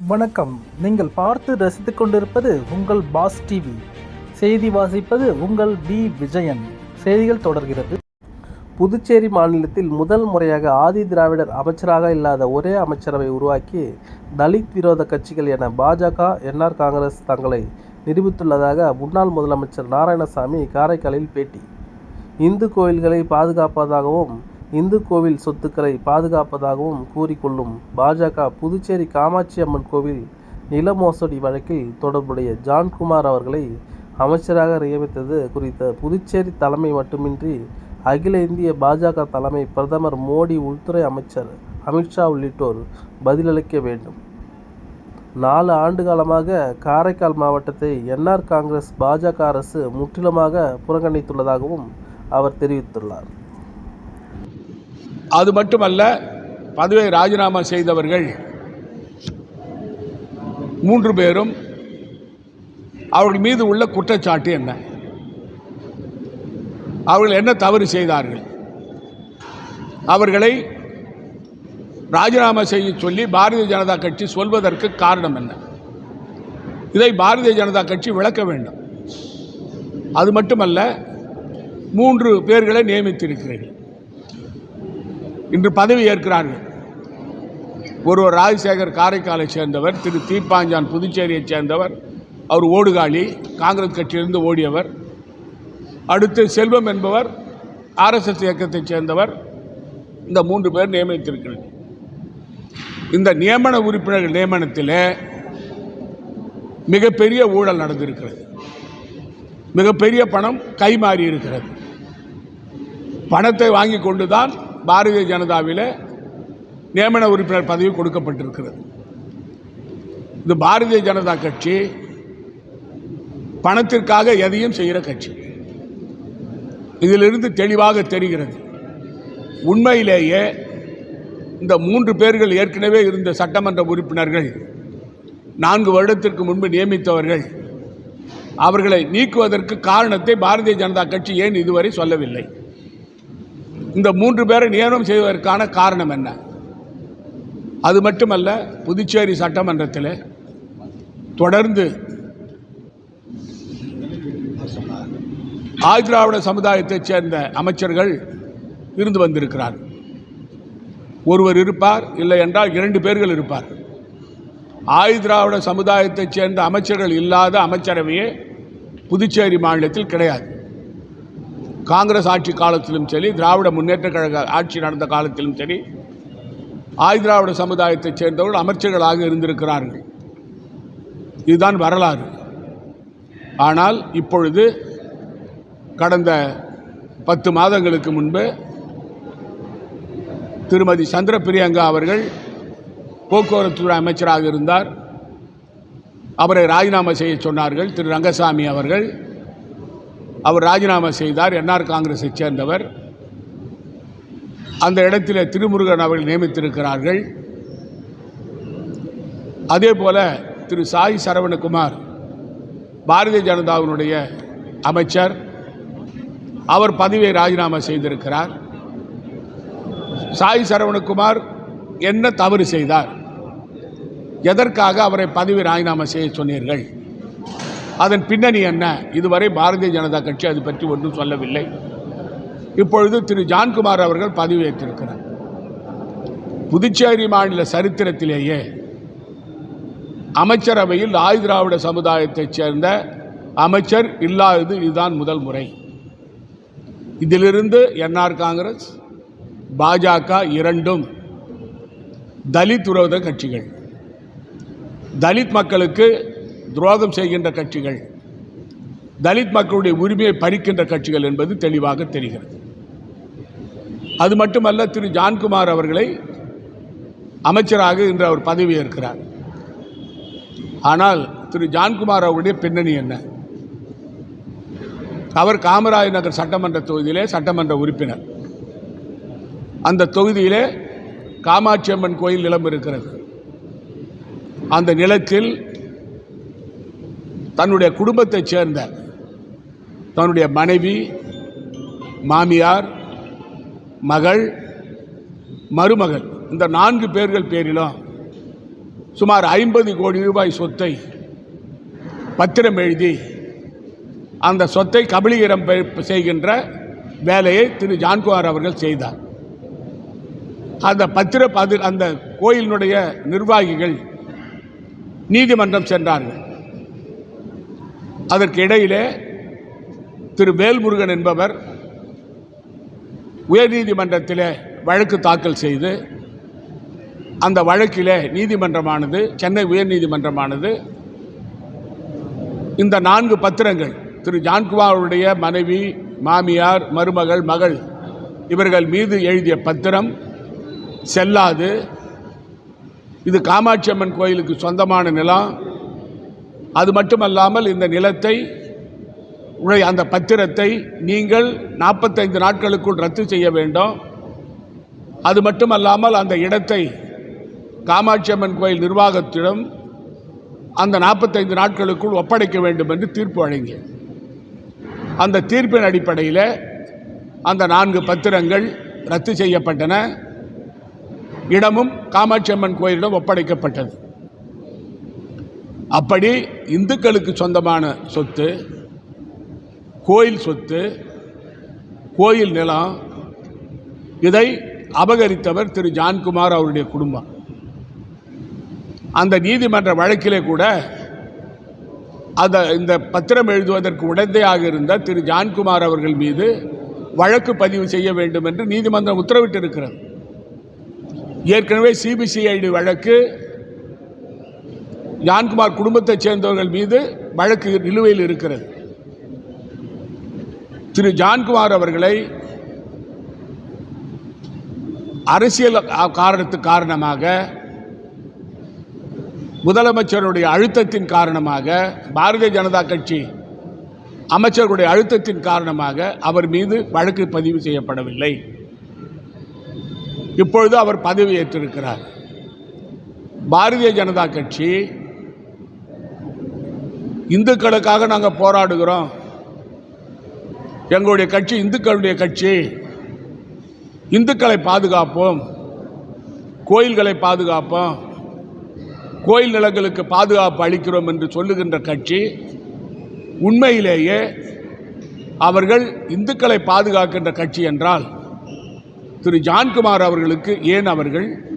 வணக்கம். நீங்கள் பார்த்து ரசித்துக் கொண்டிருப்பது உங்கள் பாஸ் டிவி. செய்தி வாசிப்பது உங்கள் பி விஜயன். செய்திகள் தொடர்கிறது. புதுச்சேரி மாநிலத்தில் முதல் முறையாக ஆதி திராவிடர் அமைச்சராக இல்லாத ஒரே அமைச்சரவை உருவாக்கி தலித் விரோத கட்சிகள் என பாஜக என்ஆர் காங்கிரஸ் தங்களை நிரூபித்துள்ளதாக முன்னாள் முதலமைச்சர் நாராயணசாமி காரைக்காலில் பேட்டி. இந்து கோயில்களை பாதுகாப்பதாகவும் இந்து கோவில் சொத்துக்களை பாதுகாப்பதாகவும் கூறிக்கொள்ளும் பாஜக புதுச்சேரி காமாட்சி அம்மன் கோவில் நில மோசடி வழக்கில் தொடர்புடைய ஜான்குமார் அவர்களை அமைச்சராக நியமித்தது குறித்த புதுச்சேரி தலைமை மட்டுமின்றி அகில இந்திய பாஜக தலைமை பிரதமர் மோடி உள்துறை அமைச்சர் அமித்ஷா உள்ளிட்டோர் பதிலளிக்க வேண்டும். நாலு ஆண்டு காலமாக காரைக்கால் மாவட்டத்தை என்ஆர் காங்கிரஸ் பாஜக அரசு முற்றிலுமாக புறக்கணித்துள்ளதாகவும் அவர் தெரிவித்துள்ளார். அது மட்டுமல்ல பதவியை ராஜினாமா செய்தவர்கள் மூன்று பேரும் அவர்கள் மீது உள்ள குற்றச்சாட்டு என்ன? அவர்கள் என்ன தவறு செய்தார்கள்? அவர்களை ராஜினாமா செய்ய சொல்லி பாரதிய ஜனதா கட்சி சொல்வதற்கு காரணம் என்ன? இதை பாரதிய ஜனதா கட்சி விளக்க வேண்டும். அது மட்டுமல்ல மூன்று பேர்களை நியமித்திருக்கிறீர்கள் இன்று பதவி ஏற்கிறார்கள். ஒருவர் ராஜசேகர் காரைக்காலை சேர்ந்தவர் திரு தீப்பாஞ்சான் புதுச்சேரியைச் சேர்ந்தவர் அவர் ஓடுகாலி காங்கிரஸ் கட்சியிலிருந்து ஓடியவர் அடுத்து செல்வம் என்பவர் ஆர்எஸ்எஸ் இயக்கத்தைச் சேர்ந்தவர் இந்த மூன்று பேர் நியமித்திருக்கிறது. இந்த நியமன உறுப்பினர்கள் நியமனத்தில் மிகப்பெரிய ஊழல் நடந்திருக்கிறது. மிகப்பெரிய பணம் கைமாறி இருக்கிறது. பணத்தை வாங்கி கொண்டுதான் பாரதிய ஜனதாவில் நியமன உறுப்பினர் பதவி கொடுக்கப்பட்டிருக்கிறது. இது பாரதிய ஜனதா கட்சி பணத்திற்காக எதையும் செய்கிற கட்சி. இதிலிருந்து தெளிவாக தெரிகிறது. உண்மையிலேயே இந்த மூன்று பேர்கள் ஏற்கனவே இருந்த சட்டமன்ற உறுப்பினர்கள் நான்கு வருடத்திற்கு முன்பு நியமித்தவர்கள் அவர்களை நீக்குவதற்கு காரணத்தை பாரதிய ஜனதா கட்சி ஏன் இதுவரை சொல்லவில்லை? இந்த மூன்று பேரை நியமனம் செய்வதற்கான காரணம் என்ன? அது மட்டுமல்ல புதுச்சேரி சட்டமன்றத்தில் தொடர்ந்து ஆதிராவிட சமுதாயத்தைச் சேர்ந்த அமைச்சர்கள் இருந்து வந்திருக்கிறார். ஒருவர் இருப்பார் இல்லை என்றால் இரண்டு பேர்கள் இருப்பார். ஆயுதிராவிட சமுதாயத்தைச் சேர்ந்த அமைச்சர்கள் இல்லாத அமைச்சரவையே புதுச்சேரி மாநிலத்தில் கிடையாது. காங்கிரஸ் ஆட்சி காலத்திலும் சரி திராவிட முன்னேற்ற கழக ஆட்சி நடந்த காலத்திலும் சரி ஆயுதிராவிட சமுதாயத்தைச் சேர்ந்தவர்கள் அமைச்சர்களாக இருந்திருக்கிறார்கள். இதுதான் வரலாறு. ஆனால் இப்பொழுது கடந்த பத்து மாதங்களுக்கு முன்பு திருமதி சந்திர பிரியங்கா அவர்கள் போக்குவரத்துறை அமைச்சராக இருந்தார். அவரை ராஜினாமா செய்ய சொன்னார்கள். திரு ரங்கசாமி அவர்கள் அவர் ராஜினாமா செய்தார். என்ஆர் காங்கிரஸை சேர்ந்தவர். அந்த இடத்தில் திருமுருகன் அவர்கள் நியமித்திருக்கிறார்கள். அதே போல திரு சாய் சரவணகுமார் பாரதிய ஜனதாவினுடைய அமைச்சர் அவர் பதவியை ராஜினாமா செய்திருக்கிறார். சாய் சரவணகுமார் என்ன தவறு செய்தார்? எதற்காக அவரை பதவி ராஜினாமா செய்ய சொன்னீர்கள்? அதன் பின்னணி என்ன? இதுவரை பாரதிய ஜனதா கட்சி அது பற்றி ஒன்றும் சொல்லவில்லை. இப்பொழுது திரு. ஜான்குமார் அவர்கள் பதவியேற்றிருக்கிறார் புதுச்சேரி மாநில சரித்திரத்திலேயே அமைச்சரவையில் ஆயுதிராவிட சமுதாயத்தைச் சேர்ந்த அமைச்சர் இல்லாதது இதுதான் முதல் முறை. இதிலிருந்து என்ஆர் காங்கிரஸ் பாஜக இரண்டும் தலித் விரோத கட்சிகள். தலித் மக்களுக்கு துரோகம் செய்கின்ற கட்சிகள் தலித் மக்களுடைய உரிமையை பறிக்கின்ற கட்சிகள் என்பது தெளிவாக தெரிகிறது. அது மட்டுமல்ல திரு. ஜான்குமார் அவர்களை அமைச்சராக இன்று அவர் பதவியேற்கிறார். ஆனால் திரு. ஜான்குமார் அவருடைய பின்னணி என்ன? அவர் காமராஜ் நகர் சட்டமன்ற தொகுதியிலே சட்டமன்ற உறுப்பினர். அந்த தொகுதியிலே காமாட்சி அம்மன் கோயில் நிலம் இருக்கிறது. அந்த நிலத்தில் தன்னுடைய குடும்பத்தைச் சேர்ந்த தன்னுடைய மனைவி மாமியார் மகள் மருமகள் இந்த நான்கு பேர்கள் பேரிலும் சுமார் ஐம்பது கோடி ரூபாய் சொத்தை பத்திரம் எழுதி அந்த சொத்தை கபலீகரம் பெ- செய்கின்ற வேலையை திரு ஜான்குமார் அவர்கள் செய்தார். அந்த பத்திர பதி அந்த கோயிலினுடைய நிர்வாகிகள் நீதிமன்றம் சென்றார்கள். அதற்கு இடையிலே திரு வேல்முருகன் என்பவர் உயர்நீதிமன்றத்தில் வழக்கு தாக்கல் செய்து அந்த வழக்கிலே நீதிமன்றமானது சென்னை உயர்நீதிமன்றமானது இந்த நான்கு பத்திரங்கள் திரு ஜான்குவாருடைய மனைவி மாமியார் மருமகள் மகள் இவர்கள் மீது எழுதிய பத்திரம் செல்லாது. இது காமாட்சி அம்மன் கோயிலுக்கு சொந்தமான நிலம். அது மட்டுமல்லாமல் இந்த நிலத்தை உடைய அந்த பத்திரத்தை நீங்கள் நாற்பத்தைந்து நாட்களுக்குள் ரத்து செய்ய வேண்டும். அது மட்டுமல்லாமல் அந்த இடத்தை காமாட்சி அம்மன் கோயில் நிர்வாகத்திடம் அந்த நாற்பத்தைந்து நாட்களுக்குள் ஒப்படைக்க வேண்டும் என்று தீர்ப்பு வழங்கிய அந்த தீர்ப்பின் அடிப்படையில் அந்த நான்கு பத்திரங்கள் ரத்து செய்யப்பட்டன. இடமும் காமாட்சி அம்மன் கோயிலிடம் ஒப்படைக்கப்பட்டது. அப்படி இந்துக்களுக்கு சொந்தமான சொத்து கோயில் சொத்து கோயில் நிலம் இதை அபகரித்தவர் திரு ஜான்குமார் அவருடைய குடும்பம். அந்த நீதிமன்ற வழக்கிலே கூட அந்த இந்த பத்திரம் எழுதுவதற்கு உடந்தையாக இருந்த திரு ஜான்குமார் அவர்கள் மீது வழக்கு பதிவு செய்ய வேண்டும் என்று நீதிமன்றம் உத்தரவிட்டிருக்கிறது. ஏற்கனவே சிபிசிஐடி வழக்கு ஜான்குமார் குடும்பத்தைச் சேர்ந்தவர்கள் மீது வழக்கு நிலுவையில் இருக்கிறது. திரு ஜான்குமார் அவர்களை அரசியல் காரணத்து காரணமாக முதலமைச்சருடைய அழுத்தத்தின் காரணமாக பாரதிய ஜனதா கட்சி அமைச்சர்களுடைய அழுத்தத்தின் காரணமாக அவர் மீது வழக்கு பதிவு செய்யப்படவில்லை. இப்பொழுது அவர் பதவியேற்றிருக்கிறார் பாரதிய ஜனதா கட்சி இந்துக்களுக்காக நாங்கள் போராடுகிறோம். எங்களுடைய கட்சி இந்துக்களுடைய கட்சி. இந்துக்களை பாதுகாப்போம். கோயில்களை பாதுகாப்போம். கோயில் நிலங்களுக்கு பாதுகாப்பு அளிக்கிறோம் என்று சொல்லுகின்ற கட்சி உண்மையிலேயே அவர்கள் இந்துக்களை பாதுகாக்கின்ற கட்சி என்றால் திரு ஜான்குமார் அவர்களுக்கு ஏன் அவர்கள்